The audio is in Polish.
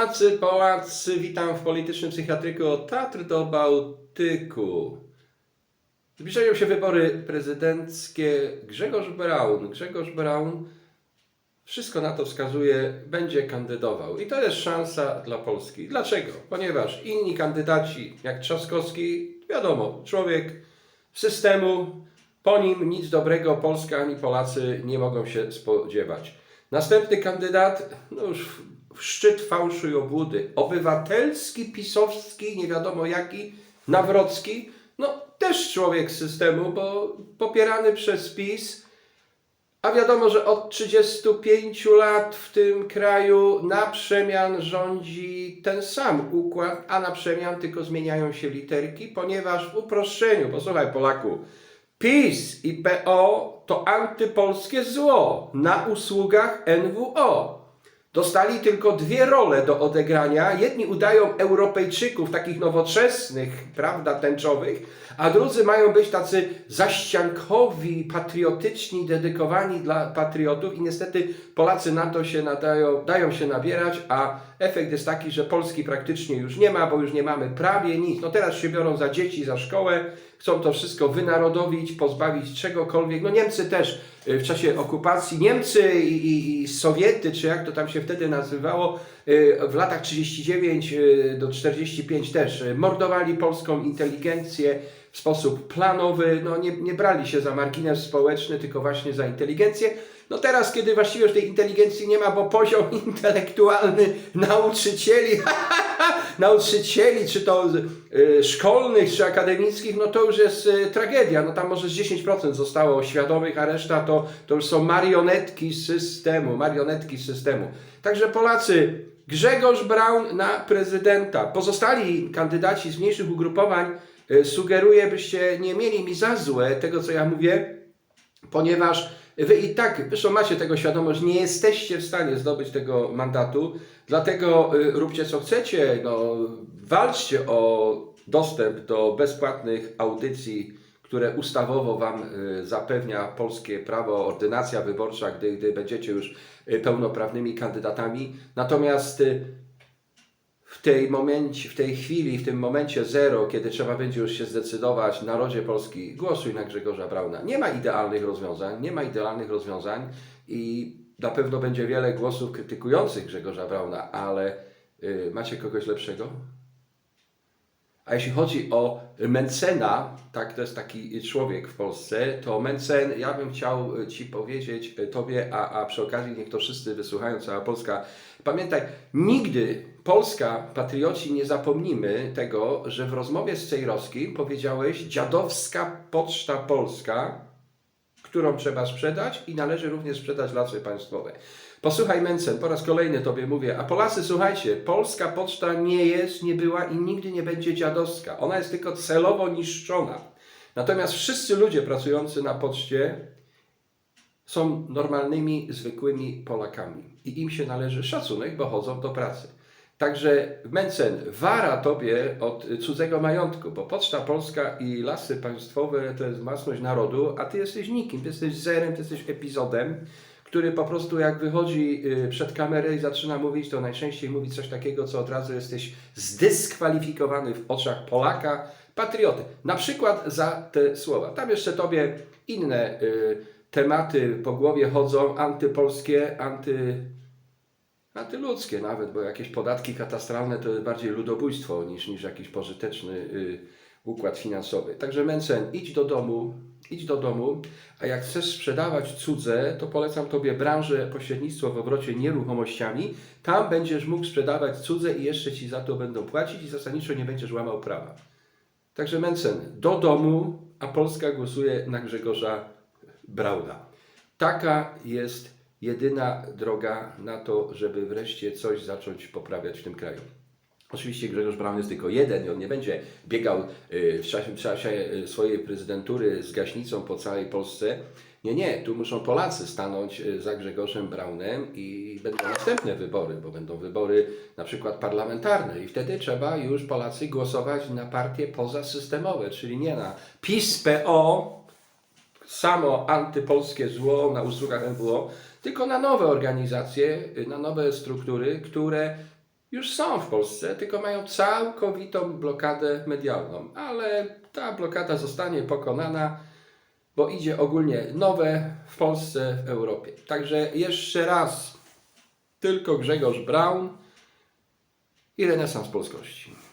Polacy, Polacy, witam w politycznym psychiatryku od Tatr do Bałtyku. Zbliżają się wybory prezydenckie. Grzegorz Braun, Grzegorz Braun, wszystko na to wskazuje, będzie kandydował. I to jest szansa dla Polski. Dlaczego? Ponieważ inni kandydaci, jak Trzaskowski, wiadomo, człowiek systemu, po nim nic dobrego Polska ani Polacy nie mogą się spodziewać. Następny kandydat, no już szczyt fałszu i obłudy. Obywatelski, pisowski, nie wiadomo jaki, Nawrocki, no też człowiek systemu, bo popierany przez PiS, a wiadomo, że od 35 lat w tym kraju na przemian rządzi ten sam układ, a na przemian tylko zmieniają się literki, ponieważ w uproszczeniu, posłuchaj Polaku, PiS i PO to antypolskie zło na usługach NWO. Dostali tylko dwie role do odegrania. Jedni udają Europejczyków, takich nowoczesnych, prawda, tęczowych, a drudzy mają być tacy zaściankowi, patriotyczni, dedykowani dla patriotów i niestety Polacy na to się nadają, dają się nabierać, a efekt jest taki, że Polski praktycznie już nie ma, bo już nie mamy prawie nic. No teraz się biorą za dzieci, za szkołę, chcą to wszystko wynarodowić, pozbawić czegokolwiek. No Niemcy też w czasie okupacji, Niemcy i, i, i Sowiety, czy jak to tam się wtedy nazywało, y, w latach 39 y, do 45 też y, mordowali polską inteligencję w sposób planowy, no nie, nie brali się za margines społeczny, tylko właśnie za inteligencję. No teraz, kiedy właściwie już tej inteligencji nie ma, bo poziom intelektualny nauczycieli, nauczycieli, czy to y, szkolnych, czy akademickich, no to już jest y, tragedia. No tam może z 10% zostało świadomych, a reszta to, to już są marionetki systemu, marionetki systemu. Także Polacy, Grzegorz Braun na prezydenta. Pozostali kandydaci z mniejszych ugrupowań y, sugeruję, byście nie mieli mi za złe tego, co ja mówię, ponieważ wy i tak, zresztą macie tego świadomość, nie jesteście w stanie zdobyć tego mandatu, dlatego y, róbcie co chcecie, no, walczcie o dostęp do bezpłatnych audycji, które ustawowo Wam y, zapewnia polskie prawo, ordynacja wyborcza, gdy, gdy będziecie już y, pełnoprawnymi kandydatami. Natomiast w tej, momencie, w tej chwili, w tym momencie zero, kiedy trzeba będzie już się zdecydować, narodzie Polski, głosuj na Grzegorza Brauna. Nie ma idealnych rozwiązań, nie ma idealnych rozwiązań i na pewno będzie wiele głosów krytykujących Grzegorza Brauna, ale y, macie kogoś lepszego? A jeśli chodzi o Mencena, tak, to jest taki człowiek w Polsce, to Mencen, ja bym chciał Ci powiedzieć, e, Tobie, a, a przy okazji niech to wszyscy wysłuchają, cała Polska, pamiętaj, nigdy Polska, patrioci, nie zapomnimy tego, że w rozmowie z Cejrowskim powiedziałeś dziadowska poczta polska, którą trzeba sprzedać i należy również sprzedać lasy państwowe. Posłuchaj Mencen, po raz kolejny Tobie mówię, a Polacy słuchajcie, polska poczta nie jest, nie była i nigdy nie będzie dziadowska. Ona jest tylko celowo niszczona. Natomiast wszyscy ludzie pracujący na poczcie są normalnymi, zwykłymi Polakami i im się należy szacunek, bo chodzą do pracy. Także Mencen, wara tobie od cudzego majątku, bo Poczta Polska i lasy państwowe to jest własność narodu, a ty jesteś nikim, ty jesteś zerem, ty jesteś epizodem, który po prostu jak wychodzi y, przed kamerę i zaczyna mówić, to najczęściej mówi coś takiego, co od razu jesteś zdyskwalifikowany w oczach Polaka, patrioty. Na przykład za te słowa. Tam jeszcze tobie inne y, tematy po głowie chodzą, antypolskie, anty antyludzkie nawet, bo jakieś podatki katastralne to jest bardziej ludobójstwo niż, niż jakiś pożyteczny y, układ finansowy. Także Mencen, idź do domu, idź do domu, a jak chcesz sprzedawać cudze, to polecam Tobie branżę pośrednictwo w obrocie nieruchomościami. Tam będziesz mógł sprzedawać cudze i jeszcze Ci za to będą płacić i zasadniczo nie będziesz łamał prawa. Także Mencen, do domu, a Polska głosuje na Grzegorza Brauna. Taka jest jedyna droga na to, żeby wreszcie coś zacząć poprawiać w tym kraju. Oczywiście Grzegorz Braun jest tylko jeden i on nie będzie biegał y, w czasie, w czasie y, swojej prezydentury z gaśnicą po całej Polsce. Nie, nie, tu muszą Polacy stanąć y, za Grzegorzem Braunem i będą następne wybory, bo będą wybory na przykład parlamentarne i wtedy trzeba już Polacy głosować na partie pozasystemowe, czyli nie na PiS, PO, samo antypolskie zło na usługach NWO, tylko na nowe organizacje, na nowe struktury, które już są w Polsce, tylko mają całkowitą blokadę medialną. Ale ta blokada zostanie pokonana, bo idzie ogólnie nowe w Polsce, w Europie. Także jeszcze raz, tylko Grzegorz Braun i renesans polskości.